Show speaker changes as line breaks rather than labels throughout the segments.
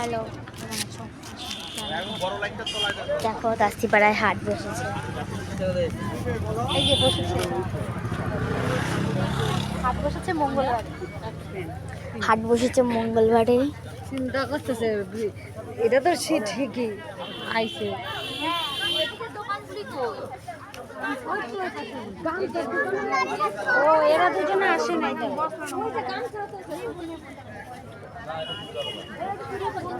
Hello. দেখো দাস্তিপাড়ায় হাট বসেছে। এই যে বসেছে। হাট বসেছে মঙ্গলবার। হাট বসেছে মঙ্গলবারে।
চিন্তা করতেছে এটা তো সে ঠিকই আইছে। ও এরা দুজনে আসে নাই তো হ্যাঁ
আমার ব্লু কালারটা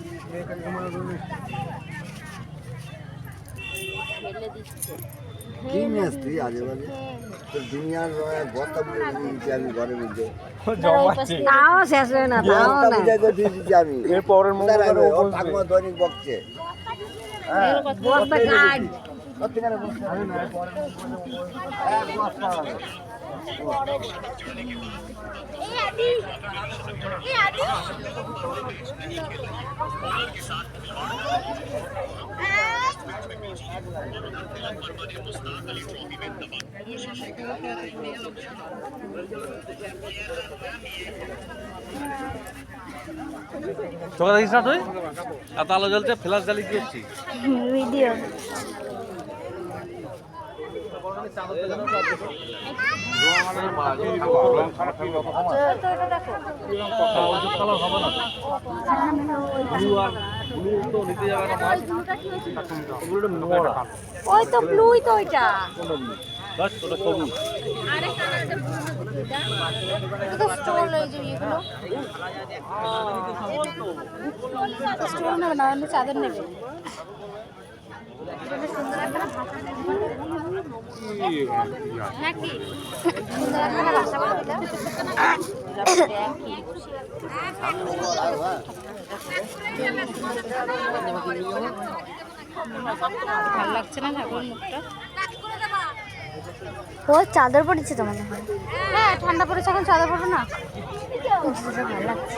কি নিয়ে আসতি আজে বাজে? দুনিয়ার আহ, দিয়েছি আমি ঘরের মধ্যে।
তাও শেষ হয় না তাও না।
বুঝে আমি।
এর পরের
কোথায় রাখবে? ওর ঠাকুমা দৈনিক বকছে। হ্যাঁ
বস্তা কাজ
চোখে দেখিস না তুই? এত আলো জ্বলছে ফ্ল্যাশ জ্বালিয়ে
ভিডিও
ওষুধ কালার হবে না ব্লু আর ব্লু তো নিতে যাবে না মাছ ওগুলো নোংরা
ওই তো ব্লুই তো ওইটা।
বাস ওটা সবুজ
তো স্টোল এই যে নেবে না এমনি চাদর নেবে নাকি সুন্দর একটা বাসা বানাবে ভালো লাগছে না ঠাকুরের মুখটা ও চাদর পড়েছে তো হয়। হ্যাঁ ঠান্ডা পড়েছে এখন চাদর পড়বে না। ভালো লাগছে।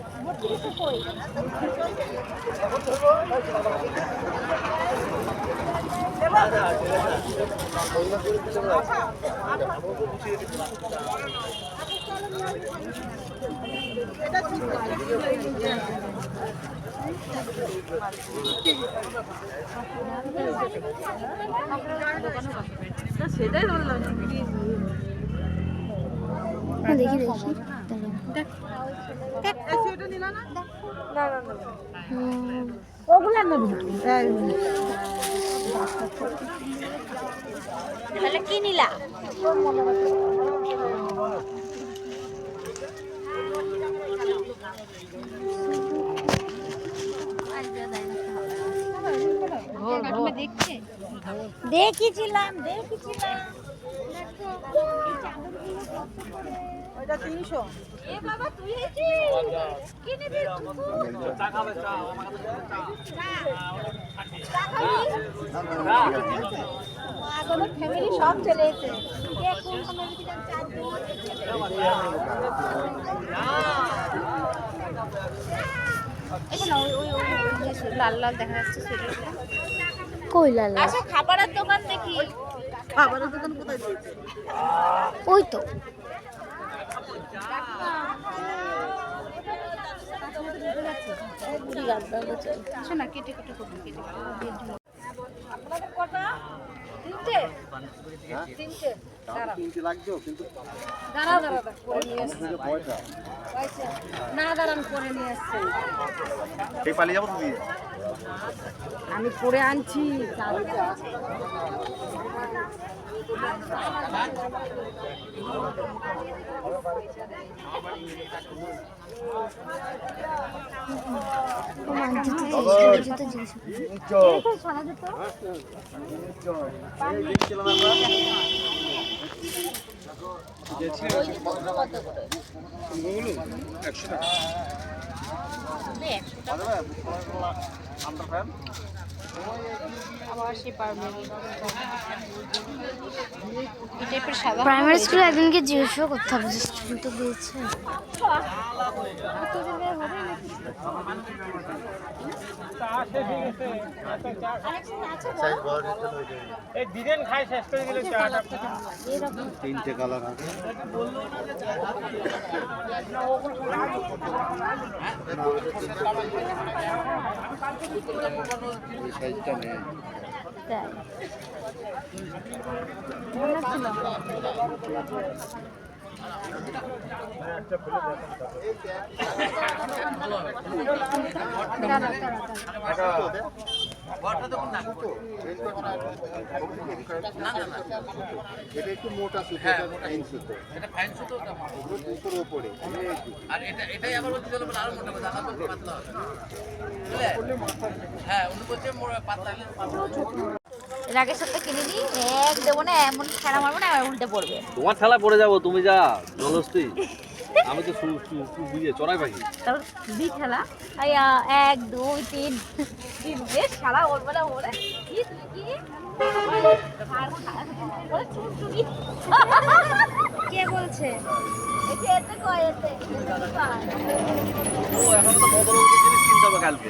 নিচ্ছে এটা? হ্যাঁ, দেখি দেখি। হুম,
ওগুলা নেবি
তাহলে কি নিলা? দেখেছিলাম দেখেছিলাম।
ওইটা তিনশো
এ বাবা তুই এসেছিস কি নিবি ফ্যামিলি সব চলে এসেছে কে কোন ফ্যামিলি চার লাল লাল দেখা যাচ্ছে কই লাল লাল
আচ্ছা খাবারের দোকান দেখি খাবারের দোকান কোথায়
ওই তো।
কেটে কেটে করব কেটে আপনাদের কটা? তিনটে? তিনটে
লাগতো কিন্তু
দাঁড়াও দাঁড়াও দাঁড়াও, করে নিয়ে এসছি।
পয়সা।
পয়সা। না দাঁড়ান করে নিয়ে এসছি।
এই পালিয়ে যাব তুমি
আমি করে আনছি।
তোমার জিজ্ঞেস করো। সাদা জুতো প্রাইমারি স্কুলে একদিনকে জিজ্ঞেসও করতে হবে স্টুডেন্ট দিয়েছে
তিনটে কালার আছে। সাইজটা নেই।
তাই মনে ছিল
দাঁড়াও দাঁড়াও দাঁড়াও
এটা একটু মোটা সুতো এটা ফাইন সুতো। এটা ফাইন সুতো ওগুলো দুশোর ওপরে
আর এটা এটাই আবার বলতে গেলে আরও মোটা পাতলা হ্যাঁ উনি বলছে পাতলা
রাগের সাথে কিনে নিই এক দেবো না এমন খেলা মারবো না উল্টে পড়বে।
তোমার ঠেলা পড়ে যাব তুমি যা জলস্তি আমি তো সু- সু- সু- বুঝিয়ে চড়াই পাখি
তারপর দি খেলা। এই, এক দুই তিন। তিন বেশ খেলা ওর। বলে ওরে কি তুই বলছে এতে এতে?
ও এখন তো বদল জিনিস কিনতে হবে কালকে।